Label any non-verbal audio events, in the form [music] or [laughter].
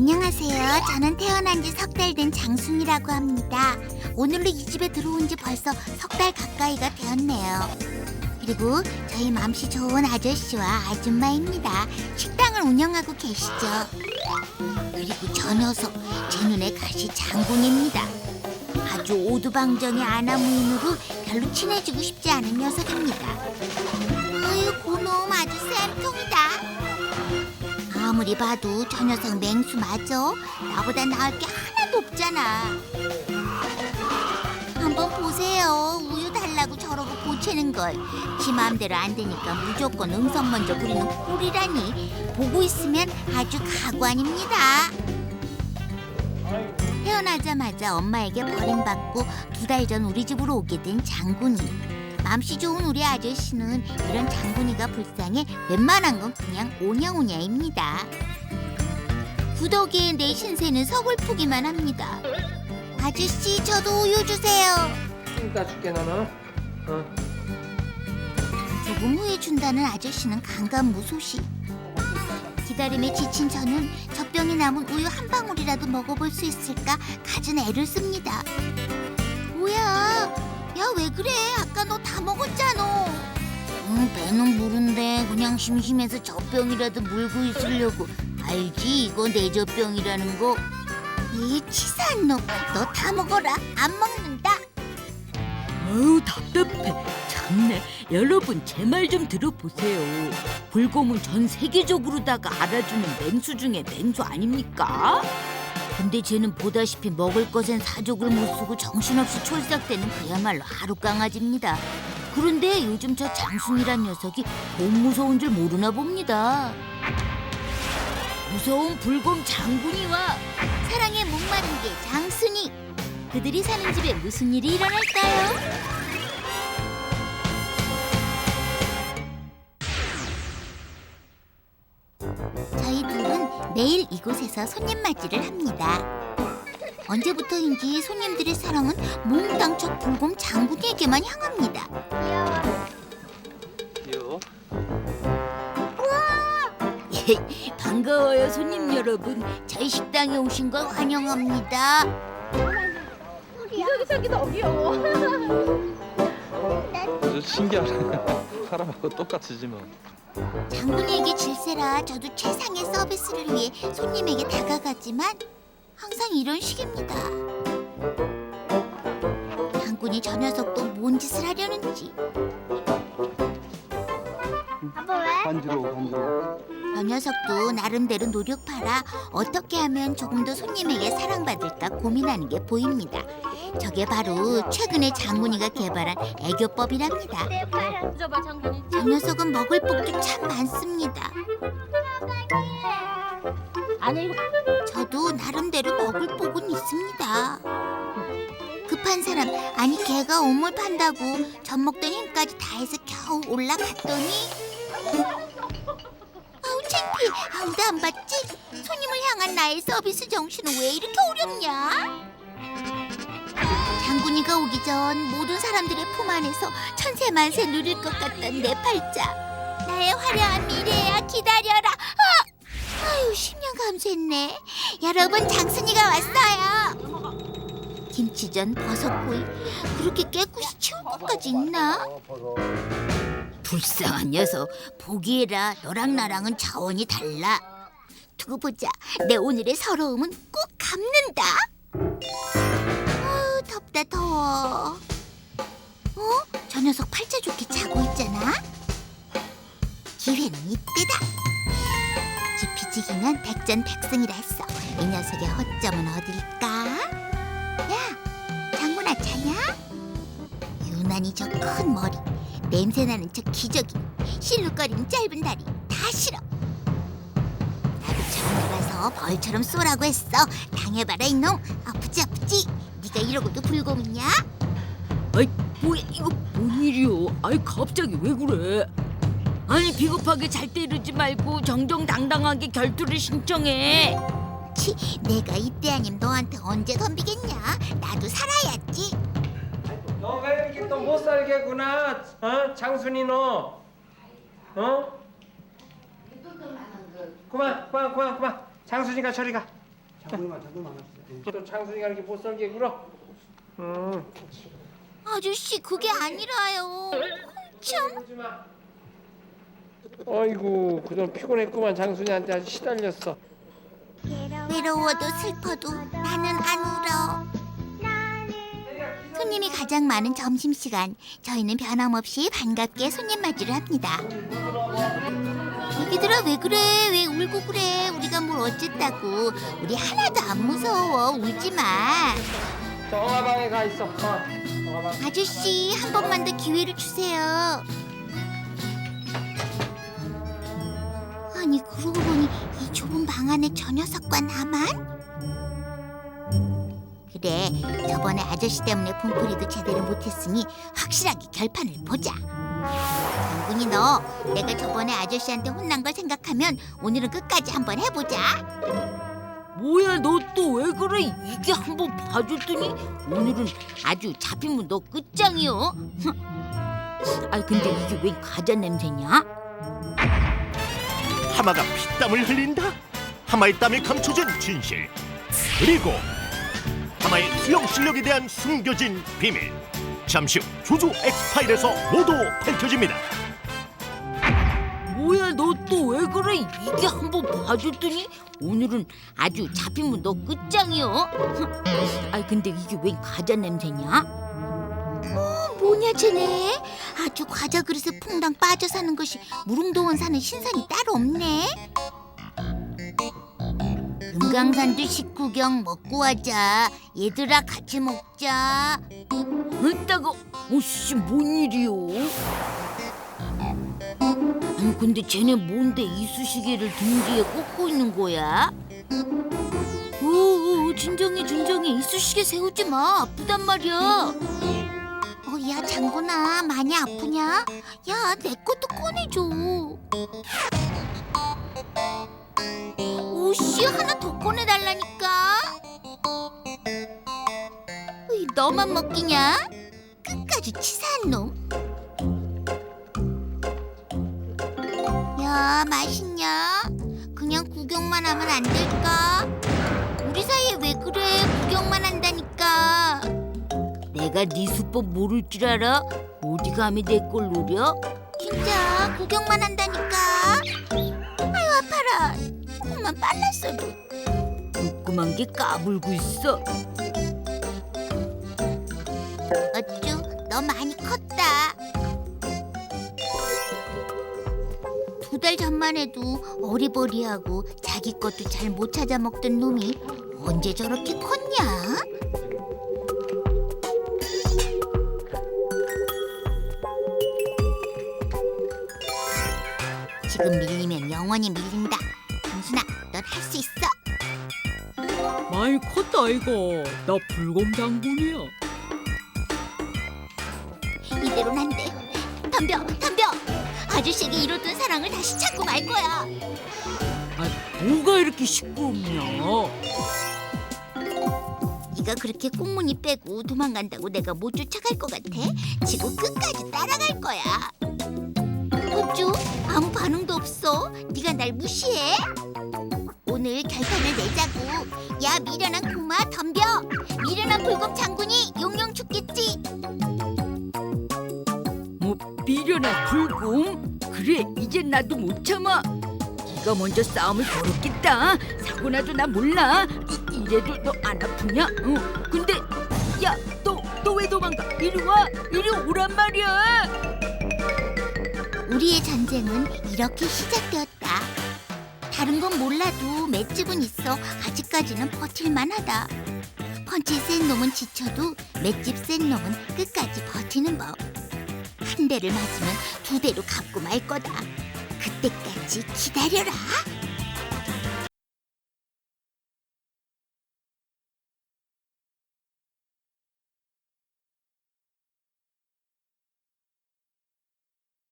안녕하세요. 저는 태어난 지 석 달 된 장순이라고 합니다. 오늘로 이 집에 들어온 지 벌써 석 달 가까이가 되었네요. 그리고 저희 맘씨 좋은 아저씨와 아줌마입니다. 식당을 운영하고 계시죠. 그리고 저 녀석 제 눈에 가시 장군입니다. 아주 오두방정의 아나무인으로 별로 친해지고 싶지 않은 녀석입니다. 아유 고놈 아주 쌤통이다. 아무리 봐도 저 녀석 맹수 맞아. 나보다 나을 게 하나도 없잖아. 한번 보세요. 우유 달라고 저러고 고치는 걸. 지 마음대로 안 되니까 무조건 응성 먼저 부리는 꼴이라니. 보고 있으면 아주 가관입니다. 태어나자마자 엄마에게 버림받고 두 달 전 우리 집으로 오게 된 장군이. 맘씨 좋은 우리 아저씨는 이런 장군이가 불쌍해 웬만한 건 그냥 오냐오냐입니다. 구덕에 내 신세는 서글프기만 합니다. 아저씨 저도 우유 주세요. 좀 따줄게 너는. 어. 조금 후에 준다는 아저씨는 강간무소시. 기다림에 지친 저는 젖병이 남은 우유 한 방울이라도 먹어볼 수 있을까 갖은 애를 씁니다. 뭐야? 야 왜 그래? 아까 너 다 먹었잖아. 응 배는 부른데 그냥 심심해서 젖병이라도 물고 있으려고. 알지 이거 내 젖병이라는 거. 이 치사한 놈, 너 다 먹어라. 안 먹는다. 어우 답답해 참네 여러분 제 말 좀 들어보세요 불곰은 전 세계적으로다가 알아주는 맹수 중에 맹수 아닙니까? 근데 쟤는 보다시피 먹을 것엔 사족을 못 쓰고 정신없이 촐싹대는 그야말로 하루 강아지입니다 그런데 요즘 저 장순이란 녀석이 못 무서운 줄 모르나 봅니다 무서운 불곰 장군이와 사랑에 목마른 게 장순이. 그들이 사는 집에 무슨 일이 일어날까요? 매일 이곳에서 손님 맞이를 합니다. 언제부터인지 손님들의 사랑은 몽땅 저 불곰 장군에게만 향합니다. 귀여워. [laughs] 반가워요 손님 여러분 저희 식당에 오신 걸 환영합니다 저기 더 귀여워. 신기하네. 사람하고 똑같이지 뭐. 장군에게 질세라 저도 최상의 서비스를 위해 손님에게 다가가지만 항상 이런 식입니다. 장군이 저 녀석도 뭔 짓을 하려는지 아빠 왜? 간지러워 간지러워. 저 녀석도 나름대로 노력하라 어떻게 하면 조금 더 손님에게 사랑받을까 고민하는 게 보입니다. 저게 바로 최근에 장군이가 개발한 애교법이랍니다. 장군이. 저 녀석은 먹을 복도 참 많습니다. 아니 이거 저도 나름대로 먹을 복은 있습니다. 급한 사람 아니 개가 우물 판다고 젖 먹던 힘까지 다해서 겨우 올라갔더니 아우 창피해 아무도 안 봤지? 손님을 향한 나의 서비스 정신은 왜 이렇게 어렵냐? 장군이가 오기 전 모든 사람들의 품 안에서 천세 만세 누릴 것 같던 내 팔자. 나의 화려한 미래야 기다려라. 아! 아유 10년 감수했네. 여러분 장순이가 왔어요. 김치전 버섯구이. 그렇게 깨끗이 치울 것까지 있나? 불쌍한 녀석 보기에라 너랑 나랑은 차원이 달라. 두고 보자. 내 오늘의 서러움은 꼭 갚는다. 아 덥다 더워. 어? 저 녀석 팔자 좋게 자고 있잖아. 기회는 이때다. 지피지기는 백전백승이라 했어. 이 녀석의 허점은 어딜까? 야 장군아 자냐? 유난히 저 큰 머리 냄새나는 저 기저귀 실룩거리는 짧은 다리 다 싫어. 나도 처음 가서 벌처럼 쏘라고 했어. 당해봐라 이놈. 네가 이러고도 불곰이냐? 아이 뭐야 이거 뭔 일이요 아이 갑자기 왜 그래 아니 비겁하게 잘 때리지 말고 정정당당하게 결투를 신청해 치 내가 이때 아님 너한테 언제 덤비겠냐 나도 살아야지 너가 이렇게 또 못 살겠구나. 어? 장순이 너. 어? 그만 그만 그만 그만. 장순이가 저리 가. 또 장순이가 이렇게 못 살게 굴어. 음. 아저씨 그게 아니라요. 참. 아이고 그동안 피곤했구만 장순이한테 아주 시달렸어. 외로워도 슬퍼도 나는 안 울어. 손님이 가장 많은 점심 시간 저희는 변함없이 반갑게 손님 맞이를 합니다. 애기들아 왜 그래 왜 울고 그래 우리가 뭘 어쨌다고 우리 하나도 안 무서워 울지 마 정화방에 가 있어. 어. 정화방. 아저씨 한 번만 더 기회를 주세요 아니 그러고 보니 이 좁은 방 안에 저 녀석과 나만? 그래 저번에 아저씨 때문에 분풀이도 제대로 못했으니 확실하게 결판을 보자 장군이 너 내가 저번에 아저씨한테 혼난 걸 생각하면 오늘은 끝까지 한번 해보자 뭐야 너 또 왜 그래? 이게 한번 봐줬더니 오늘은 아주 잡히면 너 끝장이여. 아이 근데 이게 웬 과자 냄새냐? 하마가 피땀을 흘린다. 하마의 땀이 감춰진 진실. 그리고 하마의 수영 실력에 대한 숨겨진 비밀. 잠시 후 조조 엑스파일에서 모두 밝혀집니다. 왜 그래? 이게 한번 봐줬더니 오늘은 아주 잡히면 너 끝장이여. 아이 근데 이게 웬 과자 냄새냐? 뭐냐 쟤네 아주 과자 그릇에 퐁당 빠져 사는 것이 무릉도원 사는 신선이 따로 없네 금강산도 식구경 먹고 하자 얘들아 같이 먹자 했다가 오씨 뭔 일이요? 아니 근데 쟤네 뭔데 이쑤시개를 등 뒤에 꽂고 있는 거야? 오, 진정해 진정해. 이쑤시개 세우지 마. 아프단 말이야. 어 야 장군아 많이 아프냐? 야 내 것도 꺼내줘. 오씨 하나 더 꺼내달라니까. 너만 먹기냐? 끝까지 치사한 놈 야, 맛있냐? 그냥 구경만 하면 안 될까? 우리 사이에 왜 그래? 구경만 한다니까. 내가 네 수법 모를 줄 알아? 어디 감히 내 걸 노려? 진짜 구경만 한다니까. 아유 아파라. 조금만 빨랐어도. 조그만 게 까불고 있어. 어쭈, 너 많이 컸다. 달 전만 해도 어리버리하고 자기 것도 잘 못 찾아 먹던 놈이 언제 저렇게 컸냐? 지금 밀리면 영원히 밀린다. 정순아, 넌 할 수 있어. 많이 컸다 이거. 나 불검 장군이야. 이대로는 안 돼. 덤벼, 덤벼. 아저씨에게 이뤘던 사랑을 다시 찾고 말 거야. 아 뭐가 이렇게 시끄럽냐? 네가 그렇게 꽁무니 빼고 도망간다고 내가 못 쫓아갈 것 같아? 지구 끝까지 따라갈 거야. 어쭈? 아무 반응도 없어. 네가 날 무시해? 오늘 결판을 내자고. 야 미련한 구마 덤벼. 미련한 불금 장군이 나도 못 참아. 네가 먼저 싸움을 걸었겠다. 사고 나도 나 몰라. 이, 이래도 너 안 아프냐? 어. 근데 야 너 너 왜 도망가? 이리 와 이리 오란 말이야. 우리의 전쟁은 이렇게 시작되었다. 다른 건 몰라도 맷집은 있어 아직까지는 버틸만하다. 펀치 센 놈은 지쳐도 맷집 센 놈은 끝까지 버티는 법. 한 대를 맞으면 두 대로 갚고 말 거다. 그때까지 기다려라.